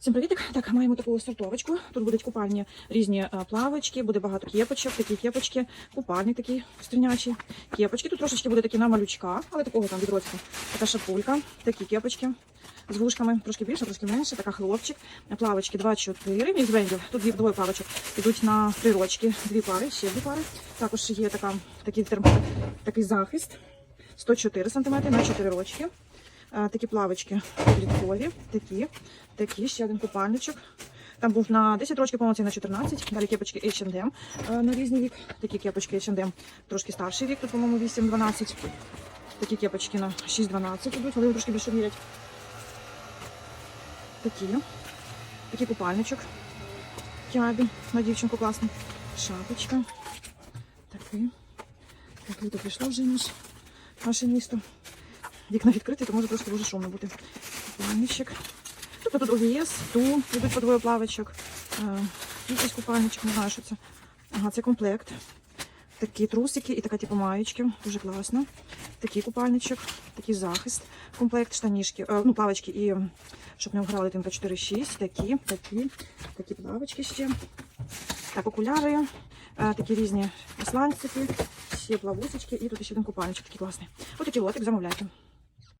Всім привітик. Так, маємо таку сортовочку. Тут будуть купальні різні е, плавочки, буде багато кепочок, такі кепочки, купальник такий стрінячий, кепочки. Тут трошечки буде такі на малючка, але такого там відростку. Така шапулька, такі кепочки з вушками, трошки більше, трошки менше, така хлопчик. Плавочки 2-4 мікс брендів. Тут дві двоє плавочок ідуть на три рочки, дві пари, ще дві пари. Також є така, такий, терм, такий захист 104 см на 4 рочки. Такі плавочки підліткові, такі, такі, ще один купальничок. Там був на 10 років, по-моєму, на 14. Далі кепочки H&M на різний вік. Такі кепочки H&M трошки старший вік, тут, по-моєму, 8-12. Такі кепочки на 6-12 ідуть, але вони трошки більше мірять. Такі. Такий купальничок. Кябі на дівчинку класний. Шапочка. Такий. Так, літо прийшло вже наш, наше місто. Вікна відкриті, то може трошки дуже шумно бути. Купальничок. Тобто тут ОВС, ту йдуть по двоє плавочок. Е, Якийсь купальничок, не знаю, що це. Ага, це комплект. Такі трусики і така типу маєчки. Дуже класно. Такий купальничок, такий захист, комплект, штанішки, е, ну, плавочки і щоб не вграли тимка 4-6. Такі, такі, такі плавочки ще. Так, окуляри, е, такі різні сланцики, ще плавусечки і тут ще один купальничок такий класний. Ось такий лотик замовляйте.